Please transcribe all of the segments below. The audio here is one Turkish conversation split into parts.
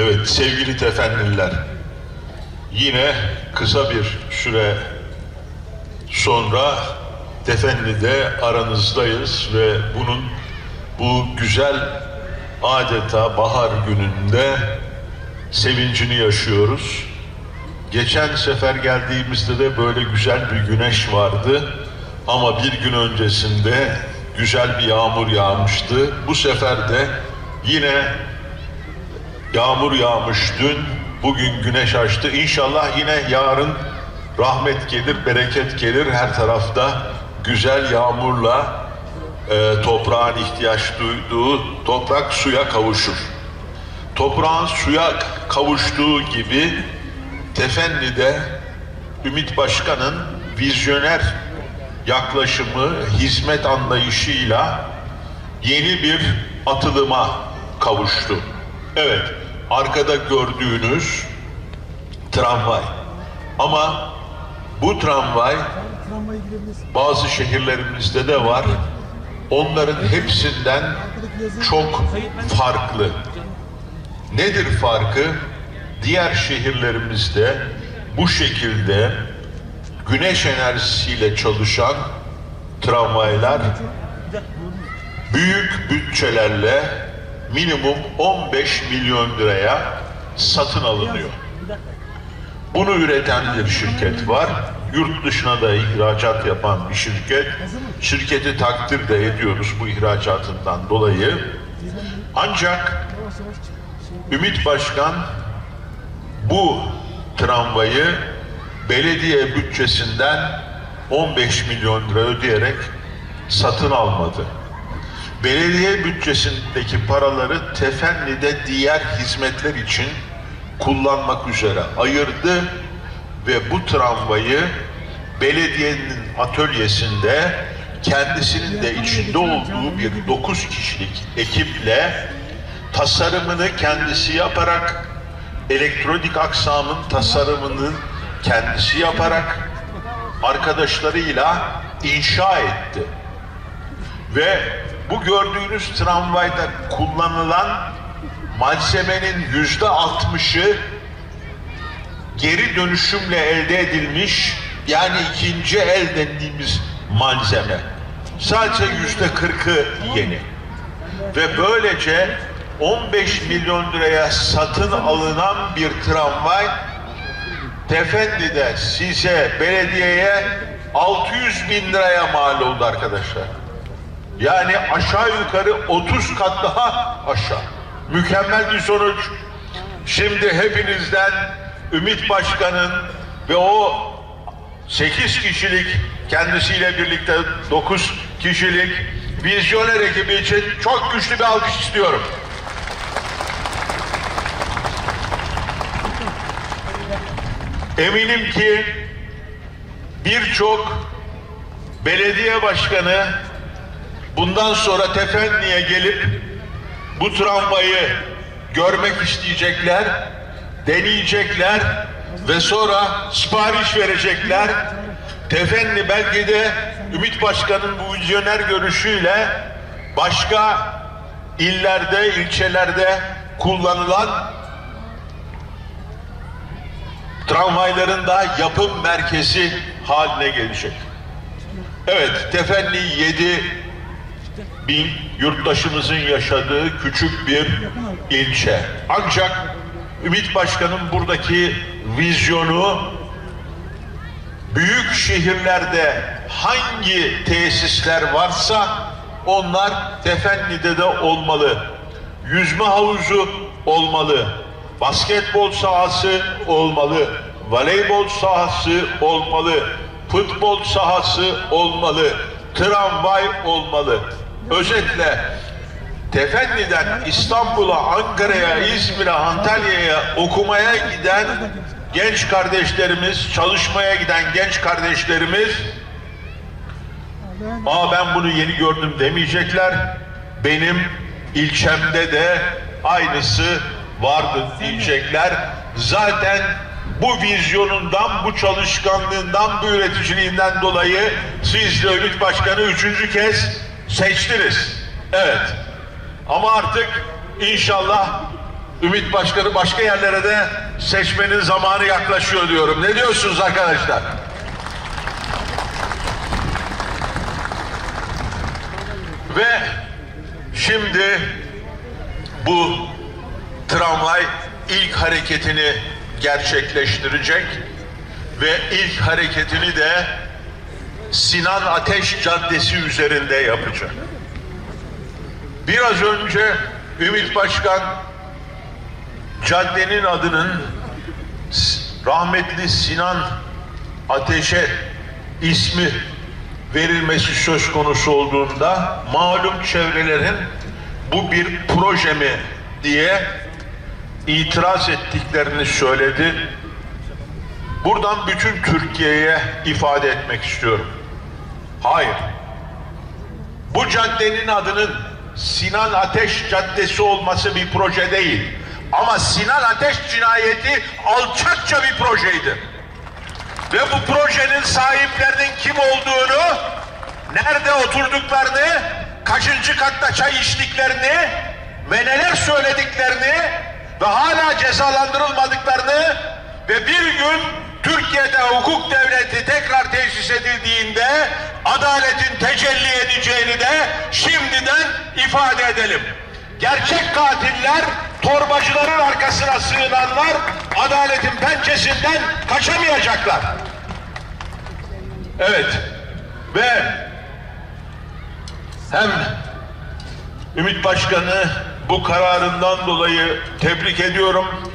Evet sevgili tefenliler, yine kısa bir süre sonra Tefenli'de aranızdayız ve bunun bu güzel adeta bahar gününde sevincini yaşıyoruz. Geçen sefer geldiğimizde de böyle güzel bir güneş vardı ama bir gün öncesinde güzel bir yağmur yağmıştı. Bu sefer de yine Yağmur yağmış dün, bugün güneş açtı. İnşallah yine yarın rahmet gelir, bereket gelir. Her tarafta güzel yağmurla e, toprağın ihtiyaç duyduğu toprak suya kavuşur. Toprağın suya kavuştuğu gibi Tefenli'de Ümit Başkan'ın vizyoner yaklaşımı, hizmet anlayışıyla yeni bir atılıma kavuştu. Evet, arkada gördüğünüz tramvay. Ama bu tramvay bazı şehirlerimizde de var. Onların hepsinden çok farklı. Nedir farkı? Diğer şehirlerimizde bu şekilde güneş enerjisiyle çalışan tramvaylar büyük bütçelerle minimum 15 milyon liraya satın alınıyor. Bunu üreten bir şirket var. Yurt dışına da ihracat yapan bir şirket. Şirketi takdir de ediyoruz bu ihracatından dolayı. Ancak Ümit Başkan bu tramvayı belediye bütçesinden 15 milyon lira ödeyerek satın almadı. Belediye bütçesindeki paraları Tefenli'de diğer hizmetler için kullanmak üzere ayırdı ve bu tramvayı belediyenin atölyesinde kendisinin de içinde olduğu bir 9 kişilik ekiple tasarımını kendisi yaparak elektronik aksamın tasarımını kendisi yaparak arkadaşlarıyla inşa etti. Ve bu gördüğünüz tramvayda kullanılan malzemenin yüzde altmışı geri dönüşümle elde edilmiş yani ikinci el dediğimiz malzeme. Sadece yüzde kırkı yeni. Ve böylece 15 milyon liraya satın alınan bir tramvay Tefendi'de size belediyeye 600 bin liraya mal oldu arkadaşlar. Yani aşağı yukarı 30 kat daha aşağı. Mükemmel bir sonuç. Şimdi hepinizden Ümit Başkan'ın ve o 8 kişilik kendisiyle birlikte 9 kişilik vizyoner ekibi için çok güçlü bir alkış istiyorum. Eminim ki birçok belediye başkanı bundan sonra Tefenli'ye gelip bu tramvayı görmek isteyecekler, deneyecekler ve sonra sipariş verecekler. Tefenli belki de Ümit Başkan'ın bu vizyoner görüşüyle başka illerde, ilçelerde kullanılan tramvayların da yapım merkezi haline gelecek. Evet, Tefenli 7 bin yurttaşımızın yaşadığı küçük bir ilçe. Ancak Ümit Başkan'ın buradaki vizyonu büyük şehirlerde hangi tesisler varsa onlar Tefenli'de de olmalı. Yüzme havuzu olmalı. Basketbol sahası olmalı. Voleybol sahası olmalı. Futbol sahası olmalı. Tramvay olmalı. Özetle Tefenli'den İstanbul'a, Ankara'ya, İzmir'e, Antalya'ya okumaya giden genç kardeşlerimiz, çalışmaya giden genç kardeşlerimiz Aa ben bunu yeni gördüm demeyecekler. Benim ilçemde de aynısı vardı diyecekler. Zaten bu vizyonundan, bu çalışkanlığından, bu üreticiliğinden dolayı siz de Ümit Başkanı üçüncü kez seçtiniz. Evet. Ama artık inşallah Ümit Başkanı başka yerlere de seçmenin zamanı yaklaşıyor diyorum. Ne diyorsunuz arkadaşlar? Ve şimdi bu tramvay ilk hareketini gerçekleştirecek ve ilk hareketini de Sinan Ateş Caddesi üzerinde yapacak. Biraz önce Ümit Başkan caddenin adının rahmetli Sinan Ateş'e ismi verilmesi söz konusu olduğunda malum çevrelerin bu bir proje mi diye itiraz ettiklerini söyledi. Buradan bütün Türkiye'ye ifade etmek istiyorum. Hayır. Bu caddenin adının Sinan Ateş Caddesi olması bir proje değil. Ama Sinan Ateş cinayeti alçakça bir projeydi. Ve bu projenin sahiplerinin kim olduğunu, nerede oturduklarını, kaçıncı katta çay içtiklerini ve neler söylediklerini ve hala cezalandırılmadıklarını ve bir gün Türkiye'de hukuk devleti tekrar tesis edildiğinde adaletin tecelli edeceğini de şimdiden ifade edelim. Gerçek katiller, torbacıların arkasına sığınanlar adaletin pençesinden kaçamayacaklar. Evet. Ve hem Ümit Başkanı bu kararından dolayı tebrik ediyorum.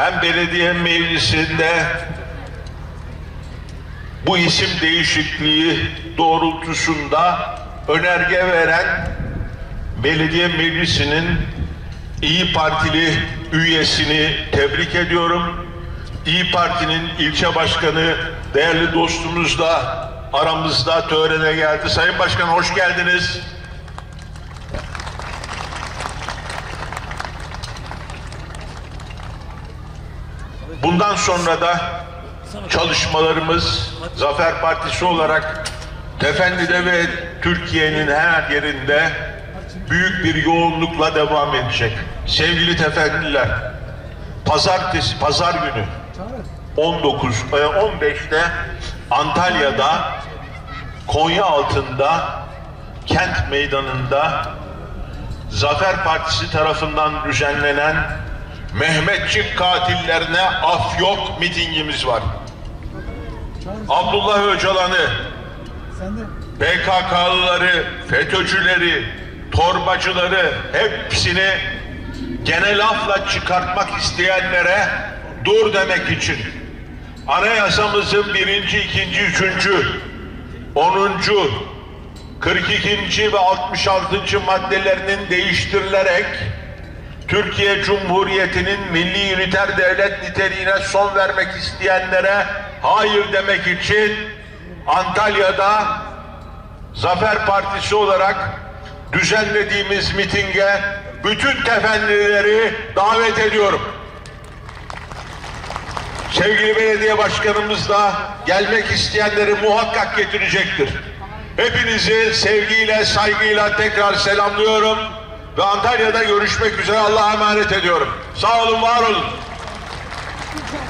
Hem belediye meclisinde bu isim değişikliği doğrultusunda önerge veren belediye meclisinin İyi Partili üyesini tebrik ediyorum. İyi Parti'nin ilçe başkanı değerli dostumuz da aramızda törene geldi. Sayın Başkan hoş geldiniz. Bundan sonra da çalışmalarımız Zafer Partisi olarak Tefendi'de ve Türkiye'nin her yerinde büyük bir yoğunlukla devam edecek. Sevgili Tefendiler, pazartesi, pazar günü Çağrı. 19 e, 15'te Antalya'da Konya altında kent meydanında Zafer Partisi tarafından düzenlenen Mehmetçik katillerine af yok mitingimiz var. Abdullah Öcalan'ı. PKK'lıları, FETÖ'cüleri, torbacıları hepsini genel afla çıkartmak isteyenlere dur demek için anayasamızın birinci, ikinci, üçüncü, onuncu, 42. ve 66. maddelerinin değiştirilerek Türkiye Cumhuriyeti'nin milli üniter devlet niteliğine son vermek isteyenlere hayır demek için Antalya'da Zafer Partisi olarak düzenlediğimiz mitinge bütün tefennileri davet ediyorum. Sevgili belediye başkanımız da gelmek isteyenleri muhakkak getirecektir. Hepinizi sevgiyle, saygıyla tekrar selamlıyorum ve Antalya'da görüşmek üzere Allah'a emanet ediyorum. Sağ olun, var olun.